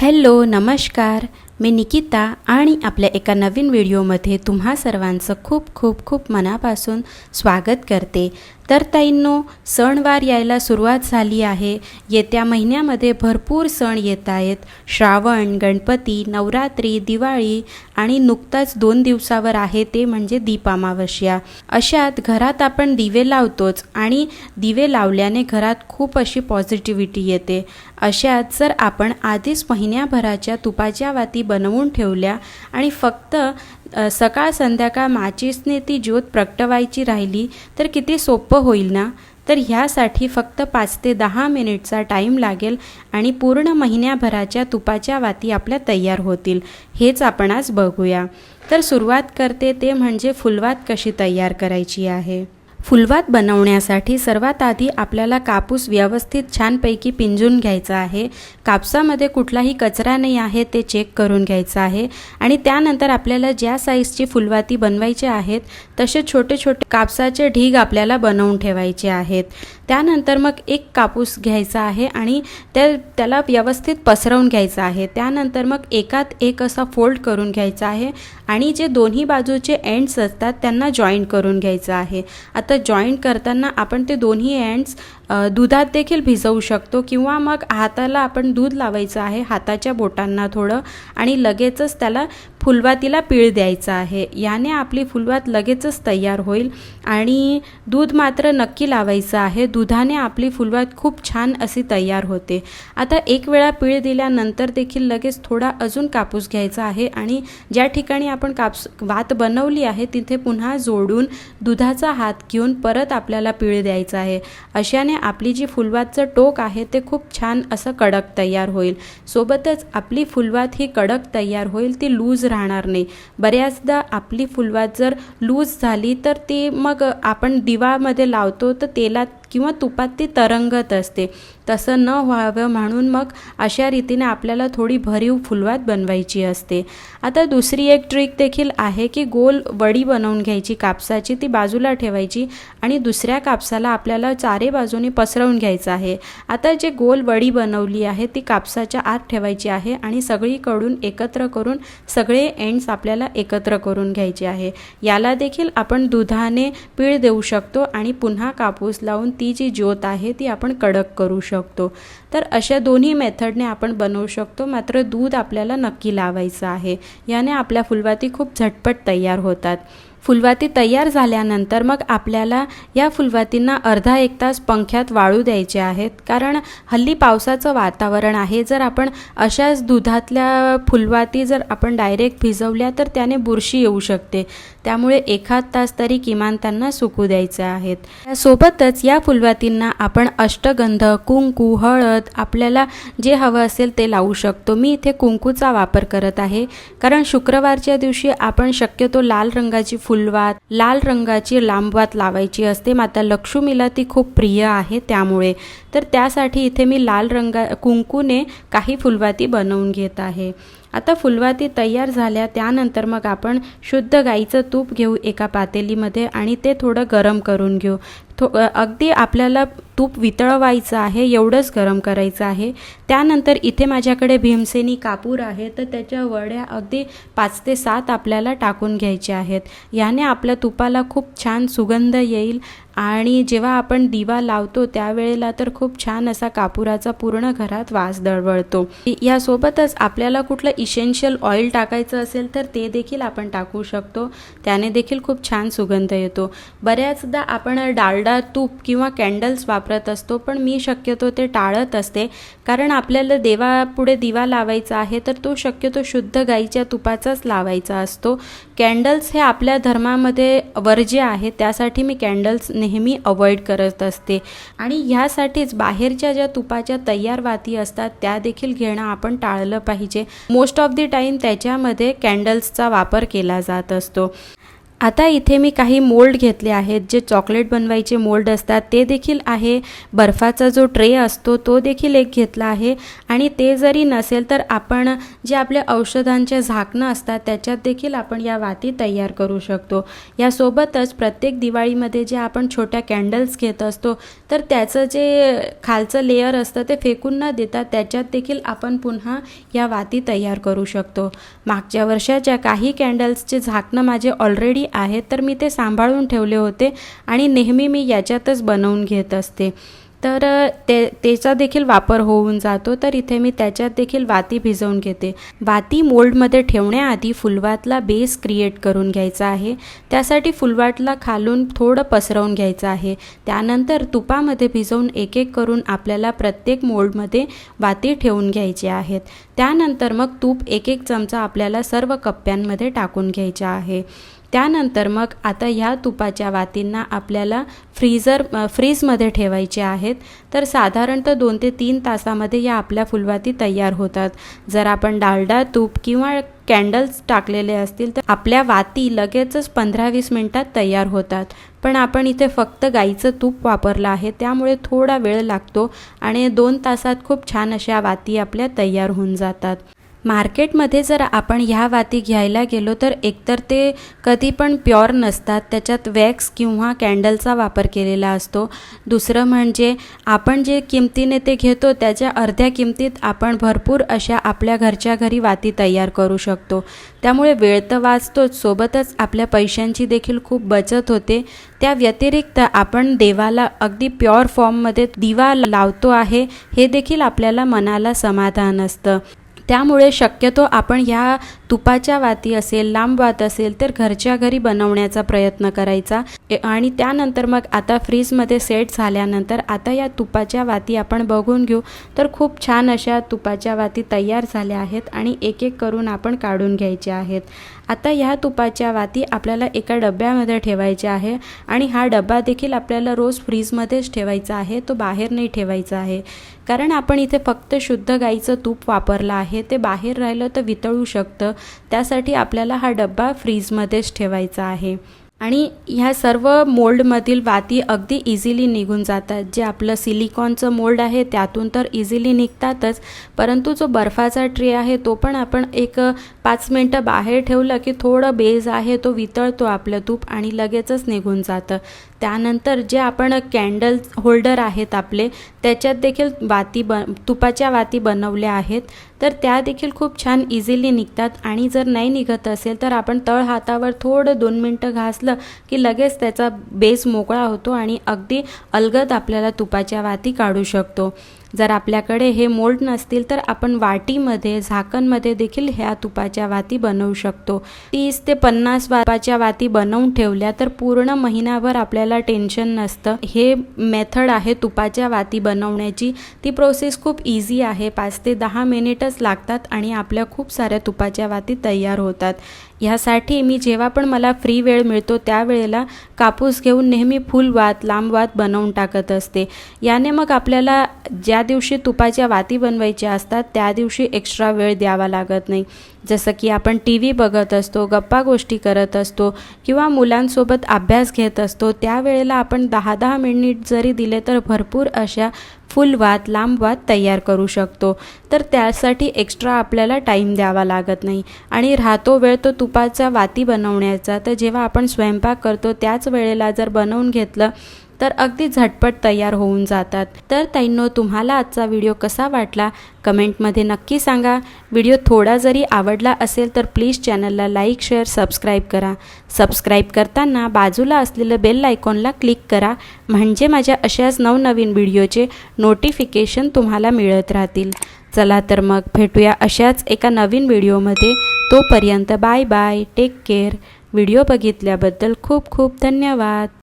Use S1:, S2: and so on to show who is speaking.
S1: Hello नमस्कार. मी निकिता आणि आपल्या एका नवीन व्हिडिओमध्ये तुम्हा सर्वांचं खूप खूप खूप मनापासून स्वागत करते. तर ताईंनो सणवार यायला सुरुवात झाली आहे. येत्या महिन्यामध्ये भरपूर सण येत आहेत. श्रावण गणपती नवरात्री दिवाळी आणि नुकताच दोन दिवसावर आहे ते म्हणजे दीपामावश्या. अशात घरात आपण दिवे लावतोच आणि दिवे लावल्याने घरात खूप अशी पॉझिटिव्हिटी येते. अशात जर आपण आधीच महिन्याभराच्या तुपाच्या वाती बनवून ठेवल्या आणि फक्त सकाळ संध्याकाळ माचीसने ती ज्योत प्रगटवायची राहिली तर किती सोपं होईल ना? तर ह्यासाठी फक्त पाच ते दहा मिनिटचा टाईम लागेल आणि पूर्ण महिन्याभराच्या तुपाच्या वाती आपल्या तयार होतील. हेच आपण आज बघूया. तर सुरुवात करते ते म्हणजे फुलवात कशी तयार करायची आहे? फुलवात बनवण्यासाठी सर्वात आधी आपल्याला कापूस व्यवस्थित छानपैकी पिंजून घ्यायचा आहे. कापसामध्ये कुठलाही कचरा नाही आहे ते चेक करून घ्यायचं आहे. आणि त्यानंतर आपल्याला ज्या साईजची फुलवाती बनवायची आहेत तसे छोटे छोटे कापसाचे ढीग आपल्याला बनवून ठेवायचे आहेत. त्यानंतर मग एक कापूस घ्यायचा आहे आणि त्या त्याला व्यवस्थित पसरवून घ्यायचा आहे. त्यानंतर मग एकात एक असा फोल्ड करून घ्यायचा आहे आणि जे दोन्ही बाजूचे एंड्स असतात त्यांना जॉईंट करून घ्यायचं आहे. आता जॉईंट करताना आपण ते दोन्ही एंड्स दुधात देखील भिजवू शकतो किंवा मग हाताला आपण दूध लावायचं आहे हाताच्या बोटांना थोडं आणि लगेचच त्याला फुलवातीला पीळ द्यायचा आहे. याने आपली फुलवात लगेचच तयार होईल आणि दूध मात्र नक्की लावायचं आहे. दुधाने आपली फुलवात खूप छान अशी तयार होते. आता एक वेळा पीळ दिल्यानंतर देखील लगेच थोडा अजून कापूस घ्यायचा आहे आणि ज्या ठिकाणी आपण कापूस वात बनवली आहे तिथे पुन्हा जोडून दुधाचा हात घेऊन परत आपल्याला पीळ द्यायचा आहे. अशाने आपली जी फुलवातचं टोक आहे ते खूप छान असं कडक तयार होईल. सोबतच आपली फुलवात ही कडक तयार होईल ती लूज राहणार नाही. बऱ्याचदा आपली फुलवात जर लूज झाली तर ती मग आपण दिवामध्ये लावतो तर तेलात किंवा तुपात ती तरंगत असते. तसं न व्हावं म्हणून मग अशा रीतीने आपल्याला थोडी भरीव फुलवात बनवायची असते. आता दुसरी एक ट्रिक देखील आहे की गोल वडी बनवून घ्यायची. कापसाची ती बाजूला ठेवायची आणि दुसऱ्या कापसाला आपल्याला चारे बाजूने पसरवून घ्यायचं आहे. आता जे गोल वडी बनवली आहे ती कापसाच्या आत ठेवायची आहे आणि सगळीकडून एकत्र करून सगळे एंड्स आपल्याला एकत्र करून घ्यायचे आहे. याला देखील आपण दुधाने पीळ देऊ शकतो आणि पुन्हा कापूस लावून ती जी ज्योत आहे ती आपण कडक करू शकतो. तर अशा दोन्ही मेथडने आपण बनवू शकतो. मात्र दूध आपल्याला नक्की लावायचं आहे. याने आपल्या फुलवाती खूप झटपट तयार होतात. फुलवाती तयार झाल्यानंतर मग आपल्याला या फुलवातींना अर्धा एक तास पंख्यात वाळू द्यायचे आहेत. कारण हल्ली पावसाचं वातावरण आहे. जर आपण अशाच दुधातल्या फुलवाती जर आपण डायरेक्ट भिजवल्या तर त्याने बुरशी येऊ शकते. त्यामुळे एखाद तास तरी किमान त्यांना सुकू द्यायचे आहेत. त्यासोबतच या फुलवातींना आपण अष्टगंध कुंकू हळद आपल्याला जे हवं असेल ते लावू शकतो. मी इथे कुंकूचा वापर करत आहे. कारण शुक्रवारच्या दिवशी आपण शक्यतो लाल रंगाची फुलवात लाल रंगाची लांबवात लावायची असते. माता लक्ष्मीला ती खूप प्रिय आहे त्यामुळे. तर त्यासाठी इथे मी लाल रंगा कुंकूने काही फुलवाती बनवून घेत आहे. आता फुलवाती तयार झाल्या त्यानंतर मग आपण शुद्ध गाईचं तूप घेऊ एका पातेलीमध्ये आणि ते थोडं गरम करून घेऊ. थो अगदी आपल्याला तूप वितळवायचं आहे एवढंच गरम करायचं आहे. त्यानंतर इथे माझ्याकडे भीमसेनी कापूर आहे तर त्याच्या वड्या अगदी पाच ते सात आपल्याला टाकून घ्यायच्या आहेत. याने आपल्या तुपाला खूप छान सुगंध येईल आणि जेव्हा आपण दिवा लावतो त्यावेळेला तर खूप छान असा कापुराचा पूर्ण घरात वास दळवळतो. यासोबतच आपल्याला कुठलं इसेन्शियल ऑइल टाकायचं असेल तर ते देखील आपण टाकू शकतो. त्याने देखील खूप छान सुगंध येतो. बऱ्याचदा आपण डालडा तूप किंवा कॅन्डल्स वापरत असतो पण मी शक्यतो ते टाळत असते. कारण आपल्याला देवापुढे दिवा लावायचा आहे तर तो शक्यतो शुद्ध गाईच्या तुपाचाच लावायचा असतो. कॅन्डल्स हे आपल्या धर्मामध्ये वर्ज्य आहे त्यासाठी मी कॅन्डल्स नेहमी अवॉइड करत असते. आणि ह्यासाठीच बाहेरच्या ज्या तुपाच्या तयार वाती असतात त्या देखील घेणं आपण टाळलं पाहिजे. मोस्ट ऑफ दी टाईम त्याच्यामध्ये कॅन्डल्सचा वापर केला जात असतो. आता इथे मी काही मोल्ड घेतले आहेत. जे चॉकलेट बनवायचे मोल्ड असतात ते देखील आहे. बर्फाचा जो ट्रे असतो तो देखील एक घेतला आहे. आणि ते जरी नसेल तर आपण जे आपल्या औषधांचे झाकणं असतात त्याच्यात देखील आपण या वाती तयार करू शकतो. यासोबतच प्रत्येक दिवाळीमध्ये जे आपण छोट्या कॅन्डल्स घेत असतो तर त्याचं जे खालचं लेअर असतं ते फेकून न देता त्याच्यात देखील आपण पुन्हा या वाती तयार करू शकतो. मागच्या वर्षाच्या काही कॅन्डल्सचे झाकणं माझे ऑलरेडी आहेत तर मी ते सांभाळून ठेवले होते आणि नेहमी मी याच्यातच बनवून घेत असते. तर ते त्याचा देखील वापर होऊन जातो तर इथे मी त्याच्यात देखील वाती भिजवून घेते. वाती मोल्डमध्ये ठेवण्याआधी फुलवातला बेस क्रिएट करून घ्यायचा आहे. त्यासाठी फुलवाटला खालून थोडं पसरवून घ्यायचं आहे. त्यानंतर तुपामध्ये भिजवून एक एक करून आपल्याला प्रत्येक मोल्डमध्ये वाती ठेवून घ्यायचे आहेत. त्यानंतर मग तूप एक एक चमचा आपल्याला सर्व कप्प्यांमध्ये टाकून घ्यायचे आहे. त्यानंतर मग आता ह्या तुपाच्या वातींना आपल्याला फ्रीजर फ्रीजमध्ये ठेवायचे आहेत. तर साधारणतः दोन ते तीन तासामध्ये या आपल्या फुलवाती तयार होतात. जर आपण डालडा तूप किंवा कॅन्डल्स टाकलेले असतील तर आपल्या वाती लगेचच पंधरा वीस मिनटात तयार होतात. पण आपण इथे फक्त गाईचं तूप वापरलं आहे त्यामुळे थोडा वेळ लागतो आणि दोन तासात खूप छान अशा वाती आपल्या तयार होऊन जातात. मार्केटमध्ये जर आपण ह्या वाती घ्यायला गेलो तर एकतर ते कधी पण प्युअर नसतात. त्याच्यात वॅक्स किंवा कॅन्डलचा वापर केलेला असतो. दुसरं म्हणजे आपण जे किमतीने ते घेतो त्याच्या अर्ध्या किमतीत आपण भरपूर अशा आपल्या घरच्या घरी वाती तयार करू शकतो. त्यामुळे वेळ तर वाचतोच. सोबतच आपल्या पैशांची देखील खूप बचत होते. त्या व्यतिरिक्त आपण देवाला अगदी प्युअर फॉर्ममध्ये दिवा लावतो आहे हे देखील आपल्याला मनाला समाधान असतं. त्यामुळे शक्यतो आपण ह्या तुपाच्या वाती असेल लांब वात असेल तर घरच्या घरी बनवण्याचा प्रयत्न करायचा. आणि त्यानंतर मग आता फ्रीजमध्ये सेट झाल्यानंतर आता या तुपाच्या वाती आपण बघून घेऊ. तर खूप छान अशा तुपाच्या वाती तयार झाल्या आहेत आणि एक एक करून आपण काढून घ्यायच्या आहेत. आता ह्या तुपाच्या वाती आपल्याला एका डब्यामध्ये ठेवायच्या आहे आणि हा डबा देखील आपल्याला रोज फ्रीजमध्येच ठेवायचा आहे तो बाहेर नाही ठेवायचा आहे. कारण आपण इथे फक्त शुद्ध गाईचं तूप वापरलं आहे ते बाहेर राहिलं तर वितळू शकतं त्यासाठी आपल्याला हा डब्बा फ्रीजमध्येच ठेवायचा आहे. आणि ह्या सर्व मोल्डमधील वाती अगदी इझिली निघून जातात. जे आपलं सिलिकॉनचं मोल्ड आहे त्यातून तर इझिली निघतातच. परंतु जो बर्फाचा ट्रे आहे तो पण आपण एक पाच मिनटं बाहेर ठेवलं की थोडं बेज आहे तो वितळतो आपलं तूप आणि लगेचच निघून जातं. त्यानंतर जे आपण कॅन्डल होल्डर आहेत आपले त्याच्यात देखील वाती ब तुपाच्या वाती बनवल्या आहेत. तर त्या देखील खूप छान इझिली निघतात आणि जर नाही निघत असेल तर आपण तळ हातावर थोडं दोन मिनटं घासलं की लगेच त्याचा बेस मोकळा होतो आणि अगदी अलगद आपल्याला तुपाच्या वाती काढू शकतो. जर आपल्याकडे हे मोल्ड नसतील तर आपण वाटीमध्ये झाकणमध्ये देखील ह्या तुपाच्या वाती बनवू शकतो. तीस ते पन्नास वापाच्या वाती बनवून ठेवल्या तर पूर्ण महिनाभर आपल्याला टेन्शन नसतं. हे मेथड आहे तुपाच्या वाती बनवण्याची. ती प्रोसेस खूप इझी आहे. पाच ते दहा मिनिटच लागतात आणि आपल्या खूप साऱ्या तुपाच्या वाती तयार होतात. ह्यासाठी मी जेव्हा पण मला फ्री वेळ मिळतो त्यावेळेला कापूस घेऊन नेहमी फुल वात लांब वात बनवून टाकत असते. याने मग आपल्याला ज्या दिवशी तुपाच्या वाती बनवायच्या असतात त्या दिवशी एक्स्ट्रा वेळ द्यावा लागत नाही. जसं की आपण टी व्ही बघत असतो गप्पा गोष्टी करत असतो किंवा मुलांसोबत अभ्यास घेत असतो त्यावेळेला आपण दहा दहा मिनिट जरी दिले तर भरपूर अशा फुल वात लांब वात तयार करू शकतो. तर त्यासाठी एक्स्ट्रा आपल्याला टाईम द्यावा लागत नाही. आणि राहतो वेळ तो तुपाचा वाती बनवण्याचा. तर जेव्हा आपण स्वयंपाक करतो त्याच वेळेला जर बनवून घेतलं तर अगदी झटपट तयार होऊन जातात. तर ताईंनो तुम्हाला आजचा व्हिडिओ कसा वाटला? कमेंटमध्ये नक्की सांगा. व्हिडिओ थोडा जरी आवडला असेल तर प्लीज चॅनलला लाईक शेअर सबस्क्राईब करा. सबस्क्राईब करताना बाजूला असलेलं बेल आयकॉनला क्लिक करा. म्हणजे माझ्या अशाच नवनवीन व्हिडिओचे नोटिफिकेशन तुम्हाला मिळत राहतील. चला तर मग भेटूया अशाच एका नवीन व्हिडिओमध्ये. तोपर्यंत bye bye take care. Video बघितल्याबद्दल खूप खूप धन्यवाद.